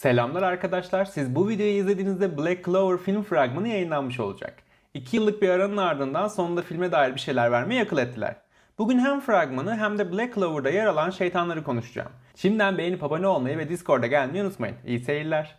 Selamlar arkadaşlar. Siz bu videoyu izlediğinizde Black Clover film fragmanı yayınlanmış olacak. 2 yıllık bir aranın ardından sonunda filme dair bir şeyler vermeyi akıl ettiler. Bugün hem fragmanı hem de Black Clover'da yer alan şeytanları konuşacağım. Şimdiden beğenip abone olmayı ve Discord'a gelmeyi unutmayın. İyi seyirler.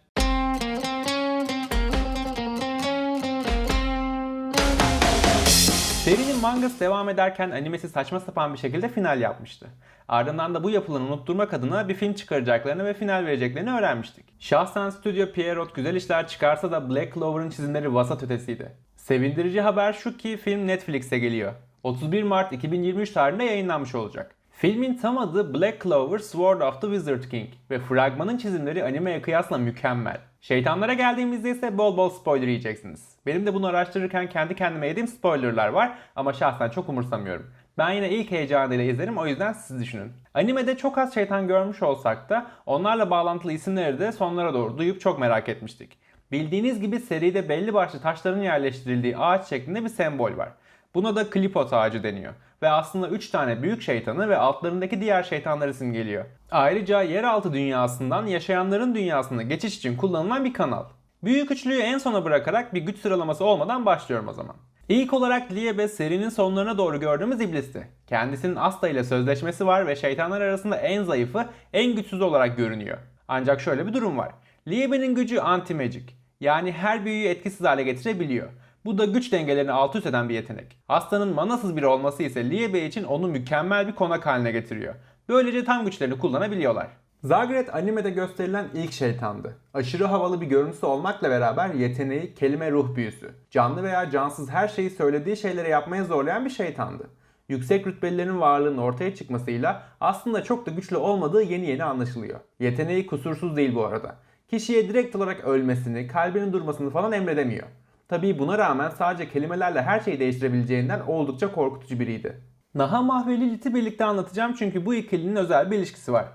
Serinin mangası devam ederken animesi saçma sapan bir şekilde final yapmıştı. Ardından da bu yapılanı unutturmak adına bir film çıkaracaklarını ve final vereceklerini öğrenmiştik. Şahsen Stüdyo Pierrot güzel işler çıkarsa da Black Clover'ın çizimleri vasat ötesiydi. Sevindirici haber şu ki film Netflix'e geliyor. 31 Mart 2023 tarihinde yayınlanmış olacak. Filmin tam adı Black Clover Sword of the Wizard King ve fragmanın çizimleri animeye kıyasla mükemmel. Şeytanlara geldiğimizde ise bol bol spoiler yiyeceksiniz. Benim de bunu araştırırken kendi kendime yediğim spoilerlar var ama şahsen çok umursamıyorum. Ben yine ilk heyecanıyla izlerim o yüzden siz düşünün. Animede çok az şeytan görmüş olsak da onlarla bağlantılı isimleri de sonlara doğru duyup çok merak etmiştik. Bildiğiniz gibi seride belli başlı taşların yerleştirildiği ağaç şeklinde bir sembol var. Buna da klipot ağacı deniyor. Ve aslında 3 tane büyük şeytanı ve altlarındaki diğer şeytanları simgeliyor. Ayrıca yeraltı dünyasından yaşayanların dünyasına geçiş için kullanılan bir kanal. Büyük üçlüyü en sona bırakarak bir güç sıralaması olmadan başlıyorum o zaman. İlk olarak Liebe serinin sonlarına doğru gördüğümüz iblisti. Kendisinin Asta ile sözleşmesi var ve şeytanlar arasında en zayıfı, en güçsüz olarak görünüyor. Ancak şöyle bir durum var. Liebe'nin gücü anti-magic. Yani her büyüyü etkisiz hale getirebiliyor. Bu da güç dengelerini alt üst eden bir yetenek. Hastanın manasız biri olması ise Liebe için onu mükemmel bir konak haline getiriyor. Böylece tam güçlerini kullanabiliyorlar. Zagret animede gösterilen ilk şeytandı. Aşırı havalı bir görüntüsü olmakla beraber yeteneği kelime ruh büyüsü. Canlı veya cansız her şeyi söylediği şeylere yapmaya zorlayan bir şeytandı. Yüksek rütbelilerin varlığının ortaya çıkmasıyla aslında çok da güçlü olmadığı yeni yeni anlaşılıyor. Yeteneği kusursuz değil bu arada. Kişiye direkt olarak ölmesini, kalbinin durmasını falan emredemiyor. Tabii buna rağmen sadece kelimelerle her şeyi değiştirebileceğinden oldukça korkutucu biriydi. Nahamah ve Lilith'i birlikte anlatacağım çünkü bu ikilinin özel bir ilişkisi var.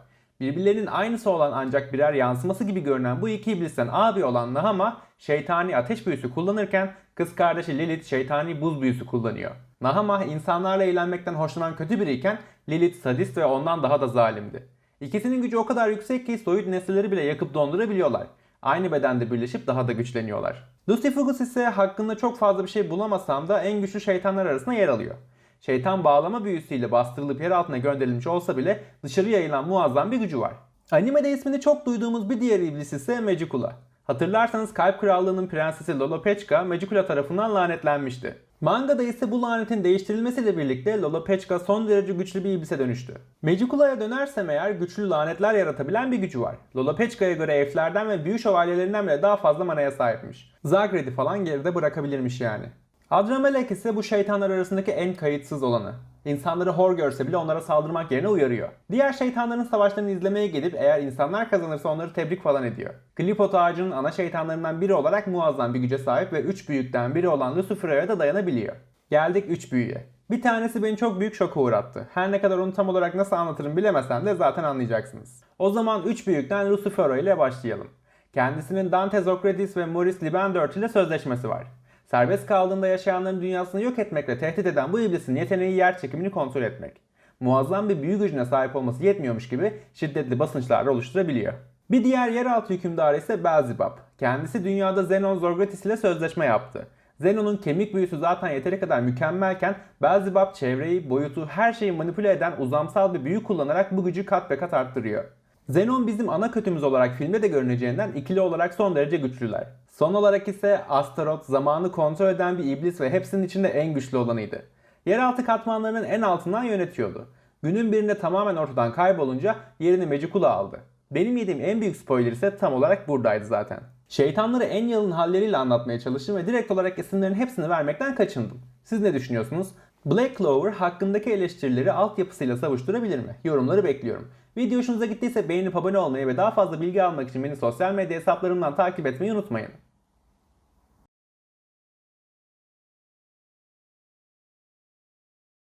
Birbirlerinin aynısı olan ancak birer yansıması gibi görünen bu iki iblisten abi olan Nahama şeytani ateş büyüsü kullanırken kız kardeşi Lilith şeytani buz büyüsü kullanıyor. Nahama insanlarla eğlenmekten hoşlanan kötü biriyken Lilith sadist ve ondan daha da zalimdi. İkisinin gücü o kadar yüksek ki soyut nesneleri bile yakıp dondurabiliyorlar. Aynı bedende birleşip daha da güçleniyorlar. Lucifugus ise hakkında çok fazla bir şey bulamasam da en güçlü şeytanlar arasında yer alıyor. Şeytan bağlama büyüsüyle bastırılıp yer altına gönderilmiş olsa bile dışarı yayılan muazzam bir gücü var. Animede ismini çok duyduğumuz bir diğer iblis ise Magicula. Hatırlarsanız Kalp Krallığı'nın prensesi Lolopechka Magicula tarafından lanetlenmişti. Mangada ise bu lanetin değiştirilmesiyle birlikte Lolopechka son derece güçlü bir iblise dönüştü. Magicula'ya dönersem eğer güçlü lanetler yaratabilen bir gücü var. Lolopechka'ya göre elflerden ve büyü şövalyelerinden bile daha fazla manaya sahipmiş. Zagred'i falan geride bırakabilirmiş yani. Adramelek ise bu şeytanlar arasındaki en kayıtsız olanı. İnsanları hor görse bile onlara saldırmak yerine uyarıyor. Diğer şeytanların savaşlarını izlemeye gelip eğer insanlar kazanırsa onları tebrik falan ediyor. Klipot ağacının ana şeytanlarından biri olarak muazzam bir güce sahip ve 3 büyükten biri olan Lucifer'a da dayanabiliyor. Geldik 3 büyüye. Bir tanesi beni çok büyük şoka uğrattı. Her ne kadar onu tam olarak nasıl anlatırım bilemesem de zaten anlayacaksınız. O zaman 3 büyükten Lucifero ile başlayalım. Kendisinin Dante Zocrates ve Maurice Libandert ile sözleşmesi var. Serbest kaldığında yaşayanların dünyasını yok etmekle tehdit eden bu iblisin yeteneği yer çekimini kontrol etmek. Muazzam bir büyü gücüne sahip olması yetmiyormuş gibi şiddetli basınçlar oluşturabiliyor. Bir diğer yeraltı hükümdarı ise Belzebub. Kendisi dünyada Zenon Zorgatis ile sözleşme yaptı. Zenon'un kemik büyüsü zaten yeteri kadar mükemmelken Belzebub çevreyi, boyutu, her şeyi manipüle eden uzamsal bir büyü kullanarak bu gücü kat be kat arttırıyor. Zenon bizim ana kötümüz olarak filmde de görüneceğinden ikili olarak son derece güçlüler. Son olarak ise Astaroth zamanı kontrol eden bir iblis ve hepsinin içinde en güçlü olanıydı. Yeraltı katmanlarının en altından yönetiyordu. Günün birinde tamamen ortadan kaybolunca yerini Magicula aldı. Benim yediğim en büyük spoiler ise tam olarak buradaydı zaten. Şeytanları en yalın halleriyle anlatmaya çalıştım ve direkt olarak isimlerin hepsini vermekten kaçındım. Siz ne düşünüyorsunuz? Black Clover hakkındaki eleştirileri altyapısıyla savuşturabilir mi? Yorumları bekliyorum. Video hoşunuza gittiyse beğenip abone olmayı ve daha fazla bilgi almak için beni sosyal medya hesaplarımdan takip etmeyi unutmayın.